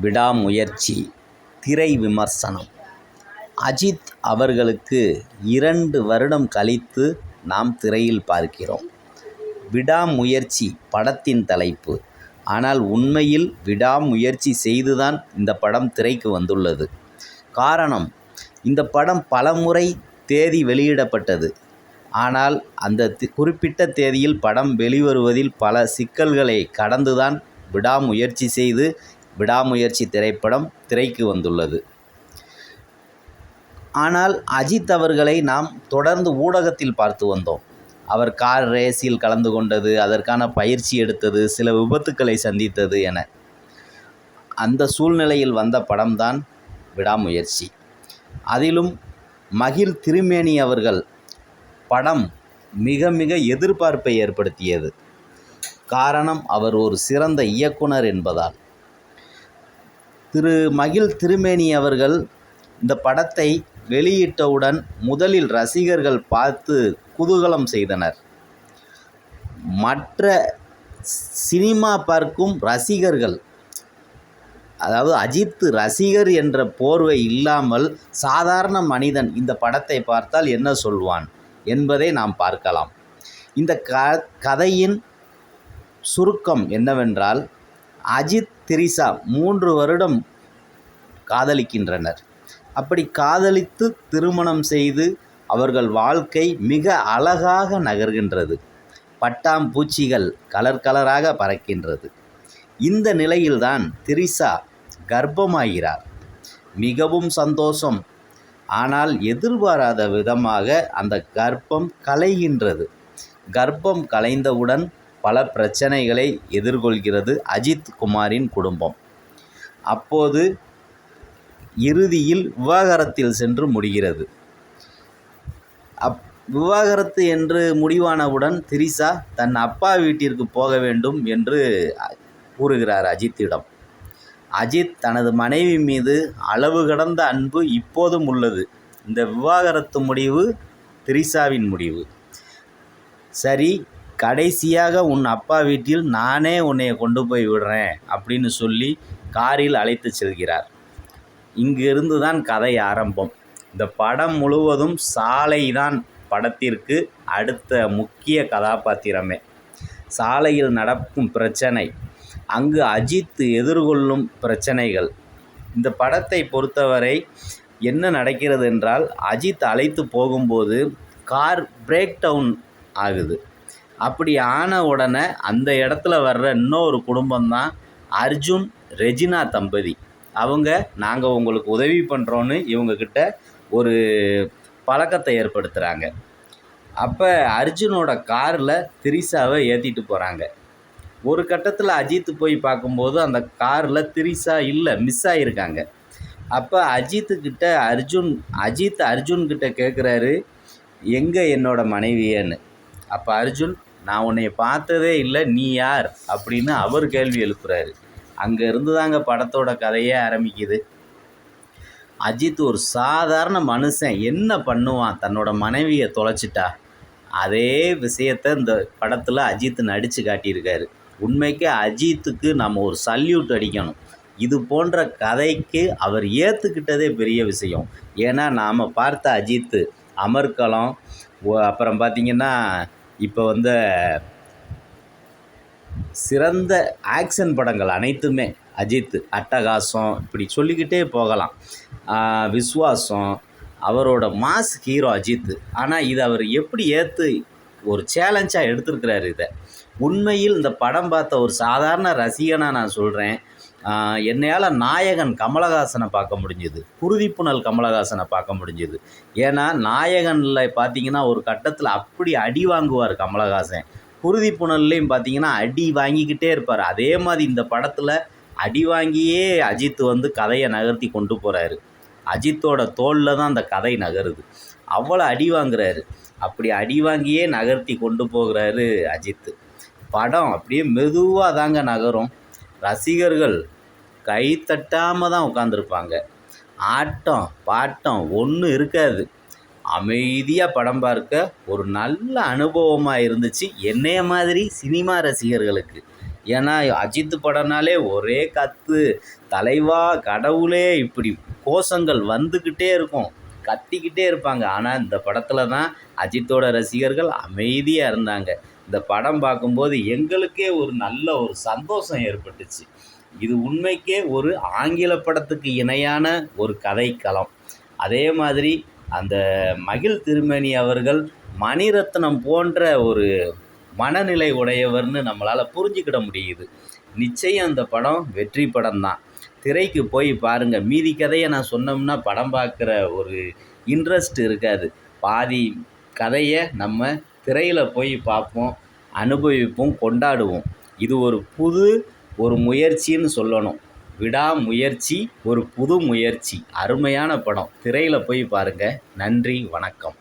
விடாமுயற்சி திரை விமர்சனம். அஜித் அவர்களுக்கு இரண்டு வருடம் கழித்து நாம் திரையில் பார்க்கிறோம். விடாமுயற்சி படத்தின் தலைப்பு. ஆனால் உண்மையில் விடாமுயற்சி செய்து தான் இந்த படம் திரைக்கு வந்துள்ளது. காரணம் இந்த படம் பலமுறை தேதி வெளியிடப்பட்டது. ஆனால் அந்த தி- குறிப்பிட்ட தேதியில் படம் வெளிவருவதில் பல சிக்கல்களை கடந்து தான் விடாமுயற்சி செய்து விடாமுயற்சி திரைப்படம் திரைக்கு வந்துள்ளது. ஆனால் அஜித் அவர்களை நாம் தொடர்ந்து ஊடகத்தில் பார்த்து வந்தோம். அவர் கார் ரேஸில் கலந்து கொண்டது அதற்கான பயிற்சி எடுத்தது சில விபத்துக்களை சந்தித்தது என. அந்த சூழ்நிலையில் வந்த படம்தான் விடாமுயற்சி. அதிலும் மகிழ் திருமேனி அவர்கள் படம் மிக மிக எதிர்பார்ப்பை ஏற்படுத்தியது. காரணம் அவர் ஒரு சிறந்த இயக்குனர் என்பதால். திரு மகிழ் திருமேனி அவர்கள் இந்த படத்தை வெளியிட்டவுடன் முதலில் ரசிகர்கள் பார்த்து குதூகலம் செய்தனர். மற்ற சினிமா பார்க்கும் ரசிகர்கள் அதாவது அஜித் ரசிகர் என்ற போர்வை இல்லாமல் சாதாரண மனிதன் இந்த படத்தை பார்த்தால் என்ன சொல்வான் என்பதை நாம் பார்க்கலாம். இந்த க கதையின் சுருக்கம் என்னவென்றால் அஜித் திரிசா மூன்று வருடம் காதலிக்கின்றனர். அப்படி காதலித்து திருமணம் செய்து அவர்கள் வாழ்க்கை மிக அழகாக நகர்கின்றது. பட்டாம்பூச்சிகள் கலர் கலராக பறக்கின்றது. இந்த நிலையில்தான் திரிசா கர்ப்பமாகிறார். மிகவும் சந்தோஷம். ஆனால் எதிர்பாராத விதமாக அந்த கர்ப்பம் கலைகின்றது. கர்ப்பம் கலைந்தவுடன் பல பிரச்சனைகளை எதிர்கொள்கிறது அஜித் குமாரின் குடும்பம். அப்போது இறுதியில் விவாகரத்தில் சென்று முடிகிறது. அப் விவாகரத்து என்று முடிவானவுடன் திரிசா தன் அப்பா வீட்டிற்கு போக வேண்டும் என்று கூறுகிறார் அஜித்திடம். அஜித் தனது மனைவி மீது அளவு கடந்த அன்பு இப்போதும் உள்ளது. இந்த விவாகரத்து முடிவு திரிசாவின் முடிவு. சரி கடைசியாக உன் அப்பா வீட்டில் நானே உன்னை கொண்டு போய் விடுறேன் அப்படின்னு சொல்லி காரில் அழைத்து செல்கிறார். இங்கிருந்து தான் கதை ஆரம்பம். இந்த படம் முழுவதும் சாலை தான் படத்திற்கு அடுத்த முக்கிய கதாபாத்திரமே. சாலையில் நடக்கும் பிரச்சனை அங்கு அஜித் எதிர்கொள்ளும் பிரச்சனைகள். இந்த படத்தை பொறுத்தவரை என்ன நடக்கிறது என்றால் அஜித் அழைத்து போகும்போது கார் பிரேக் டவுன் ஆகுது. அப்படி ஆன உடனே அந்த இடத்துல வர்ற இன்னொரு குடும்பம் தான் அர்ஜுன் ரெஜினா தம்பதி. அவங்க நாங்கள் உங்களுக்கு உதவி பண்ணுறோன்னு இவங்கக்கிட்ட ஒரு பழக்கத்தை ஏற்படுத்துகிறாங்க அப்போ அர்ஜுனோட காரில் திரிசாவை ஏற்றிட்டு போகிறாங்க ஒரு கட்டத்தில் அஜித் போய் பார்க்கும்போது அந்த காரில் திரிசா இல்லை மிஸ் ஆகியிருக்காங்க அப்போ அஜித்துக்கிட்ட அர்ஜுன் அஜித் அர்ஜுன்கிட்ட கேட்குறாரு எங்கே என்னோடய மனைவியன்னு? அப்போ அர்ஜுன் நான் உன்னைய பார்த்ததே இல்லை நீ யார்? அப்படின்னு அவர் கேள்வி எழுப்புறாரு. அங்கே இருந்து தாங்க படத்தோட கதையே ஆரம்பிக்குது. அஜித் ஒரு சாதாரண மனுஷன் என்ன பண்ணுவான்? தன்னோட மனைவியை தொலைச்சிட்டா? அதே விஷயத்த இந்த படத்தில் அஜித் நடித்து காட்டியிருக்காரு. உண்மைக்கு அஜித்துக்கு நம்ம ஒரு சல்யூட் அடிக்கணும். இது போன்ற கதைக்கு அவர் ஏற்றுக்கிட்டதே பெரிய விஷயம். ஏன்னா நாம் பார்த்த அஜித்து அமர்கலம் அப்புறம் பார்த்திங்கன்னா இப்போ வந்த சிறந்த ஆக்ஷன் படங்கள் அனைத்துமே அஜித் அட்டகாசம் இப்படி சொல்லிக்கிட்டே போகலாம். விஸ்வாசம் அவரோட மாஸ் ஹீரோ அஜித். ஆனால் இதை அவர் எப்படி ஏற்று ஒரு சேலஞ்சாக எடுத்திருக்கிறாரு இதை. உண்மையில் இந்த படம் பார்த்த ஒரு சாதாரண ரசிகனாக நான் சொல்கிறேன் என்னையால் நாயகன் கமலஹாசனை பார்க்க முடிஞ்சுது. குருதிப்புணல் கமலஹாசனை பார்க்க முடிஞ்சுது. ஏன்னா நாயகனில் பார்த்தீங்கன்னா ஒரு கட்டத்தில் அப்படி அடி வாங்குவார் கமலஹாசன். குருதி புனல்லையும் பார்த்தீங்கன்னா அடி வாங்கிக்கிட்டே இருப்பார். அதே மாதிரி இந்த படத்தில் அடி வாங்கியே அஜித் வந்து கதையை நகர்த்தி கொண்டு போகிறாரு அஜித்தோட தோளில் தான் அந்த கதை நகருது. அவ்வளோ அடி வாங்குறாரு. அப்படி அடி வாங்கியே நகர்த்தி கொண்டு போகிறாரு அஜித். படம் அப்படியே மெதுவாக தாங்க நகரும். ரசிகர்கள் கை தட்டாமல் தான் உட்காந்துருப்பாங்க ஆட்டம் பாட்டம் ஒன்றும் இருக்காது. அமைதியாக படம் பார்க்க ஒரு நல்ல அனுபவமாக இருந்துச்சு என்னைய மாதிரி சினிமா ரசிகர்களுக்கு. ஏன்னா அஜித் படம்னாலே ஒரே கத்து தலைவா கடவுளே இப்படி கோஷங்கள் வந்துக்கிட்டே இருக்கும் கத்திக்கிட்டே இருப்பாங்க. ஆனால் இந்த படத்தில் தான் அஜித்தோட ரசிகர்கள் அமைதியாக இருந்தாங்க. இந்த படம் பார்க்கும்போது எங்களுக்கே ஒரு நல்ல ஒரு சந்தோஷம் ஏற்பட்டுச்சு. இது உண்மைக்கே ஒரு ஆங்கில படத்துக்கு இணையான ஒரு கதைக்களம். அதே மாதிரி அந்த மகிழ் திருமேனி அவர்கள் மணிரத்னம் போன்ற ஒரு மனநிலை உடையவர்னு நம்மளால் புரிஞ்சுக்கிட முடியுது. நிச்சயம் அந்த படம் வெற்றி படம் தான் திரைக்கு போய் பாருங்கள் மீதி கதையை நான் சொன்னோம்னா படம் பார்க்குற ஒரு இன்ட்ரெஸ்ட் இருக்காது. பாதி கதையை நம்ம திரையில் போய் பார்ப்போம் அனுபவிப்போம் கொண்டாடுவோம். இது ஒரு புது ஒரு முயற்சின்னு சொல்லணும். விடாமுயற்சி ஒரு புது முயற்சி. அருமையான படம். திரையில் போய் பாருங்கள் நன்றி வணக்கம்.